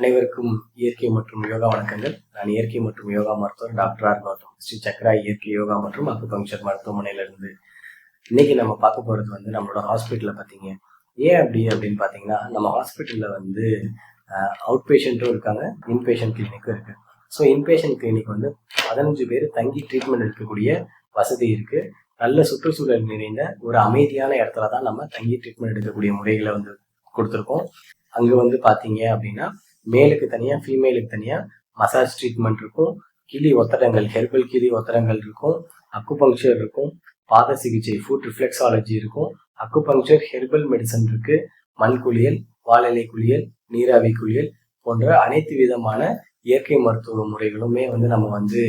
அனைவருக்கும் இயற்கை மற்றும் யோகா வணக்கங்கள். நான் இயற்கை மற்றும் யோகா மருத்துவர் டாக்டர் ஆர் கௌதம் ஸ்ரீ சக்ரா இயற்கை யோகா மற்றும் அக்குபங்சர் மருத்துவமனையில இருந்து இன்னைக்கு நம்ம பார்க்க போறது வந்து நம்மளோட ஹாஸ்பிட்டலில் பார்த்தீங்க ஏன் அப்படி அப்படின்னு பார்த்தீங்கன்னா நம்ம ஹாஸ்பிட்டலில் வந்து அவுட் பேஷண்ட்டும் இருக்காங்க இன்பேஷண்ட் கிளினிக்கும் இருக்கு. ஸோ இன்பேஷண்ட் கிளினிக் வந்து பதினஞ்சு பேர் தங்கி ட்ரீட்மெண்ட் எடுக்கக்கூடிய வசதி இருக்கு. நல்ல சுற்றுச்சூழல் நிறைந்த ஒரு அமைதியான இடத்துல தான் நம்ம தங்கி ட்ரீட்மெண்ட் எடுக்கக்கூடிய முறைகளை வந்து கொடுத்துருக்கோம். அங்கே வந்து பார்த்தீங்க அப்படின்னா மேலுக்கு தனியாக ஃபீமேலுக்கு தனியாக மசாஜ் ட்ரீட்மெண்ட் இருக்கும். கிளி ஒத்தடங்கள் ஹெர்பல் கிளி ஒத்தடங்கள் இருக்கும். அக்குபங்க்சர் இருக்கும். பாத சிகிச்சை ஃபுட் ரிஃப்ளெக்ஸாலஜி இருக்கும். அக்குபங்க்சர் ஹெர்பல் மெடிசன் இருக்கு. மண் குளியல் வாழலை குளியல் நீராவி குளியல் போன்ற அனைத்து விதமான இயற்கை மருத்துவ முறைகளுமே வந்து நம்ம வந்து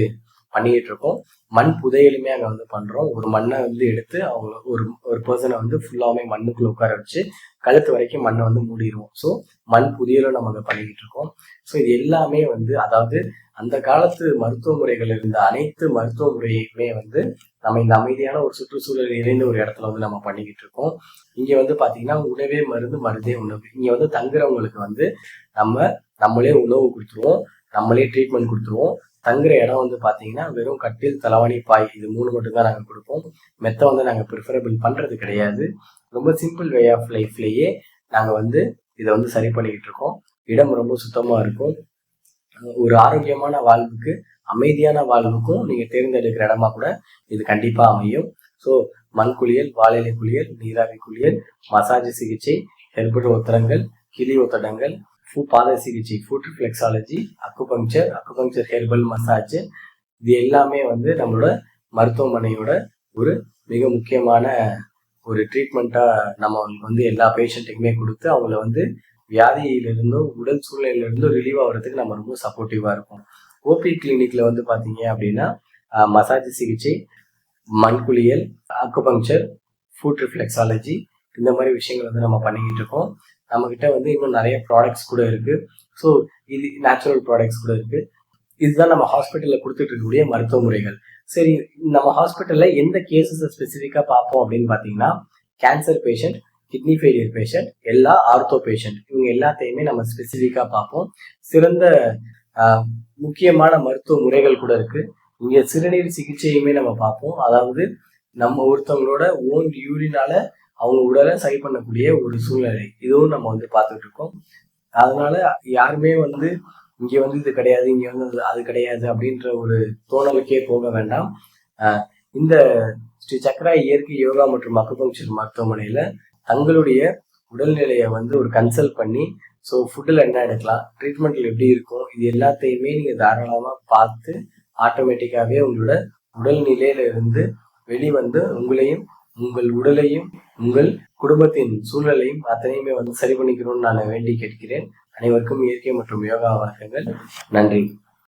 பண்ணிக்கிட்டு இருக்கோம் மண் புதையலுமே அங்கே வந்து பண்ணுறோம் ஒரு மண்ணை வந்து எடுத்து அவங்க ஒரு ஒரு பர்சனை வந்து ஃபுல்லாகவே மண்ணுக்குள்ளே உட்கார வச்சு கழுத்து வரைக்கும் மண்ணை வந்து மூடிடுவோம். ஸோ மண் புதையலும் நம்ம அங்கே பண்ணிக்கிட்டு இருக்கோம் ஸோ இது எல்லாமே வந்து அதாவது அந்த காலத்து மருத்துவ முறைகள் இருந்த அனைத்து மருத்துவ முறையுமே வந்து நம்ம இந்த அமைதியான ஒரு சுற்றுச்சூழல் நிறைந்த ஒரு இடத்துல வந்து நம்ம பண்ணிக்கிட்டு இருக்கோம் இங்கே வந்து பார்த்தீங்கன்னா உணவே மருந்து மருந்தே உணவு. இங்கே வந்து தங்குறவங்களுக்கு வந்து நம்ம நம்மளே உணவு கொடுத்துருவோம். நம்மளே ட்ரீட்மெண்ட் கொடுத்துருவோம். தங்குற இடம் வந்து பார்த்தீங்கன்னா வெறும் கட்டில் தலைவாணி பாய் இது மூணு மட்டும்தான் நாங்கள் கொடுப்போம். மெத்த வந்து நாங்கள் ப்ரிஃபரபிள் பண்ணுறது கிடையாது. ரொம்ப சிம்பிள் வே ஆஃப் லைஃப்லேயே நாங்கள் வந்து இதை வந்து சரி பண்ணிக்கிட்டு இருக்கோம். இடம் ரொம்ப சுத்தமாக இருக்கும். ஒரு ஆரோக்கியமான வாழ்வுக்கு அமைதியான வாழ்வுக்கும் நீங்கள் தேர்ந்தெடுக்கிற இடமா கூட இது கண்டிப்பாக அமையும். ஸோ மண் குளியல் வாழைலை குளியல் நீராவி குளியல் மசாஜ் சிகிச்சை ஹெர்பல் உத்தரங்கள் கிளி ஒத்தடங்கள் பாத சிகிச்சை foot reflexology acupuncture acupuncture herbal massage இது எல்லாமே வந்து நம்மளோட மருத்துவமனையோட ஒரு மிக முக்கியமான ஒரு ட்ரீட்மெண்ட்டாக நம்ம வந்து எல்லா பேஷண்ட்டுக்குமே கொடுத்து அவங்கள வந்து வியாதியிலிருந்தும் உடல் சூழ்நிலையிலிருந்தும் ரிலீவ் ஆகிறதுக்கு நம்ம ரொம்ப சப்போர்ட்டிவாக இருக்கும். ஓபி கிளினிக்கில் வந்து பார்த்தீங்க அப்படின்னா மசாஜ் சிகிச்சை மண்குளியல் அக்குபங்க்சர் ஃபுட் ரிஃப்ளெக்ஸாலஜி இந்த மாதிரி விஷயங்கள் வந்து நம்ம பண்ணிக்கிட்டு இருக்கோம். நம்மக்கிட்ட வந்து இன்னும் நிறைய ப்ராடக்ட்ஸ் கூட இருக்குது ஸோ இது நேச்சுரல் ப்ராடக்ட்ஸ் கூட இருக்குது இதுதான் நம்ம ஹாஸ்பிட்டலில் கொடுத்துட்டு இருக்கக்கூடிய மருத்துவ முறைகள் சரி நம்ம ஹாஸ்பிட்டலில் எந்த கேசஸை ஸ்பெசிஃபிக்காக பார்ப்போம் அப்படின்னு பார்த்தீங்கன்னா cancer patient kidney failure patient எல்லா ஆர்த்தோ பேஷண்ட் இவங்க எல்லாத்தையுமே நம்ம ஸ்பெசிஃபிக்காக பார்ப்போம். சிறந்த முக்கியமான மருத்துவ முறைகள் கூட இருக்குது இங்கே சிறுநீர் சிகிச்சையுமே நம்ம பார்ப்போம். அதாவது நம்ம ஒருத்தவங்களோட ஓன் யூரினால அவங்க உடலை சரி பண்ணக்கூடிய ஒரு சூழ்நிலை. இதுவும் நம்ம வந்து பார்த்துட்டு இருக்கோம். அதனால யாருமே வந்து இங்கே வந்து இது கிடையாது இங்கே வந்து அது கிடையாது அப்படின்ற ஒரு தோணலுக்கே போக வேண்டாம். இந்த ஸ்ரீ சக்கரா இயற்கை யோகா மற்றும் அக்குபங்சர் மருத்துவமனையில் தங்களுடைய உடல்நிலையை வந்து ஒரு கன்சல்ட் பண்ணி ஸோ ஃபுட்டில் என்ன எடுக்கலாம்? ட்ரீட்மெண்ட்டில் எப்படி இருக்கும்? இது எல்லாத்தையுமே நீங்கள் தாராளமாக பார்த்து ஆட்டோமேட்டிக்காகவே உங்களோட உடல் நிலையில இருந்து வெளிவந்து உங்களையும் உங்கள் உடலையும் உங்கள் குடும்பத்தின் சூழலையும் அத்தனையுமே வந்து சரி பண்ணிக்கணும்னு நான் வேண்டி கேட்கிறேன். அனைவருக்கும் இயற்கை மற்றும் யோகா வணக்கங்கள் நன்றி.